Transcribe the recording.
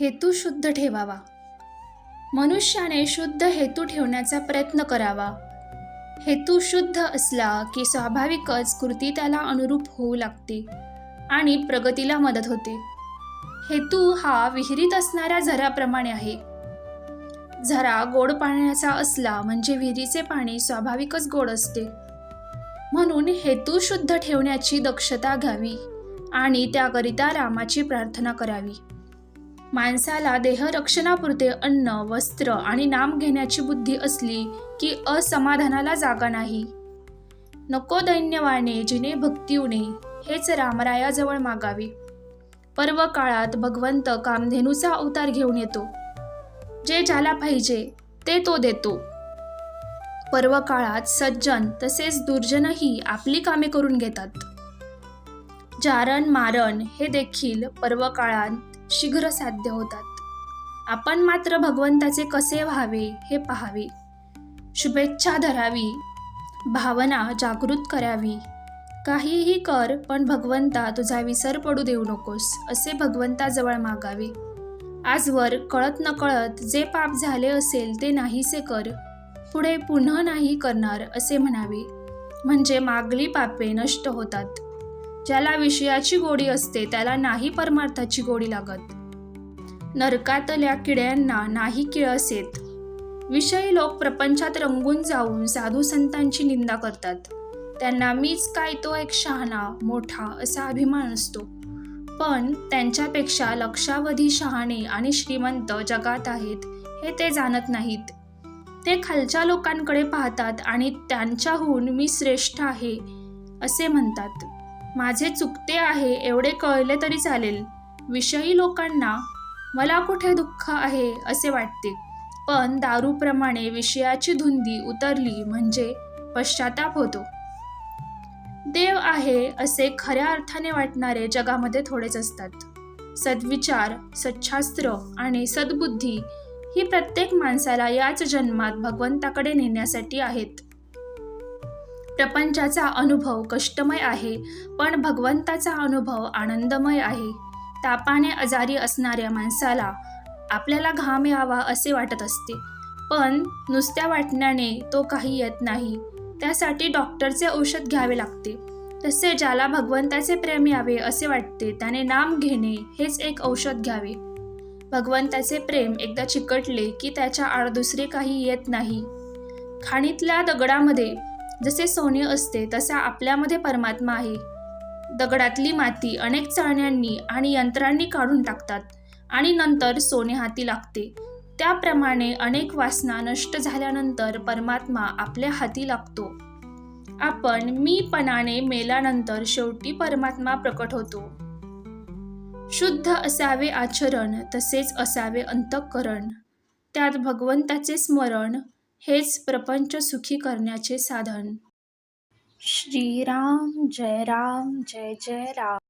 हेतू शुद्ध ठेवावा. मनुष्याने शुद्ध हेतू ठेवण्याचा प्रयत्न करावा. हेतू शुद्ध असला की स्वाभाविकच कृती त्याला अनुरूप होऊ लागते आणि प्रगतीला मदत होते. हेतू हा विहिरीत असणाऱ्या झऱ्याप्रमाणे आहे. झरा गोड पाण्याचा असला म्हणजे विहिरीचे पाणी स्वाभाविकच गोड असते. म्हणून हेतू शुद्ध ठेवण्याची दक्षता घ्यावी आणि त्याकरिता रामाची प्रार्थना करावी. माणसाला देहरक्षणापुरते अन्न वस्त्र आणि नाम घेण्याची बुद्धी असली की असमाधानाला जागा नाही. नको दैन्यवाने जिने भक्तिवने हेच रामरायाजवळ मागावे. पर्व काळात भगवंत कामधेनूचा अवतार घेऊन येतो. जे ज्याला पाहिजे ते तो देतो. पर्व काळात सज्जन तसेच दुर्जनही आपली कामे करून घेतात. जारण मारण हे देखील पर्व काळात शीघ्र साध्य होतात. आपण मात्र भगवंताचे कसे व्हावे हे पाहावे. शुभेच्छा धरावी. भावना जागृत करावी. काहीही कर पण भगवंता तुझा विसर पडू देऊ नकोस असे भगवंताजवळ मागावे. आजवर कळत नकळत जे पाप झाले असेल ते नाहीसे कर. पुढे पुन्हा नाही करणार असे म्हणावे. म्हणजे मागली पापे नष्ट होतात. ज्याला विषयाची गोडी असते त्याला नाही परमार्थाची गोडी लागत. नरकातल्या किड्यांना नाही किळस विषयी लोक प्रपंचात रंगून जाऊन साधू संतांची निंदा करतात. त्यांना मीच काय तो एक शहाणा मोठा असा अभिमान असतो. पण त्यांच्यापेक्षा लक्षावधी शहाणे आणि श्रीमंत जगात आहेत हे ते जाणत नाहीत. ते खालच्या लोकांकडे पाहतात आणि त्यांच्याहून मी श्रेष्ठ आहे असे म्हणतात. माझे चुकते आहे एवढे कळले तरी चालेल. विषयी लोकांना मला कुठे दुःख आहे असे वाटते. पण दारूप्रमाणे विषयाची धुंदी उतरली म्हणजे पश्चाताप होतो. देव आहे असे खऱ्या अर्थाने वाटणारे जगामध्ये थोडेच असतात. सद्विचार सच्छास्त्र आणि सद्बुद्धी ही प्रत्येक माणसाला याच जन्मात भगवंताकडे नेण्यासाठी आहेत. प्रपंचाचा अनुभव कष्टमय आहे पण भगवंताचा अनुभव आनंदमय आहे. तापाने आजारी असणाऱ्या माणसाला आपल्याला घाम यावा असे वाटत असते. पण नुसत्या वाटण्याने तो काही येत नाही. त्यासाठी डॉक्टरचे औषध घ्यावे लागते. तसे ज्याला भगवंताचे प्रेम यावे असे वाटते त्याने नाम घेणे हेच एक औषध घ्यावे. भगवंताचे प्रेम एकदा चिकटले की त्याच्या आड दुसरे काही येत नाही. खाणीतल्या दगडामध्ये जसे सोने असते तसा आपल्यामध्ये परमात्मा आहे. दगडातली माती अनेक चाळण्यांनी आणि यंत्रांनी काढून टाकतात आणि नंतर सोने हाती लागते. त्याप्रमाणे अनेक वासना नष्ट झाल्यानंतर परमात्मा आपल्या हाती लागतो. आपण मीपणाने मेल्यानंतर शेवटी परमात्मा प्रकट होतो. शुद्ध असावे आचरण तसेच असावे अंतःकरण. त्यात भगवंताचे स्मरण हेच प्रपंच सुखी करण्याचे साधन. श्रीराम जय राम जय जय राम.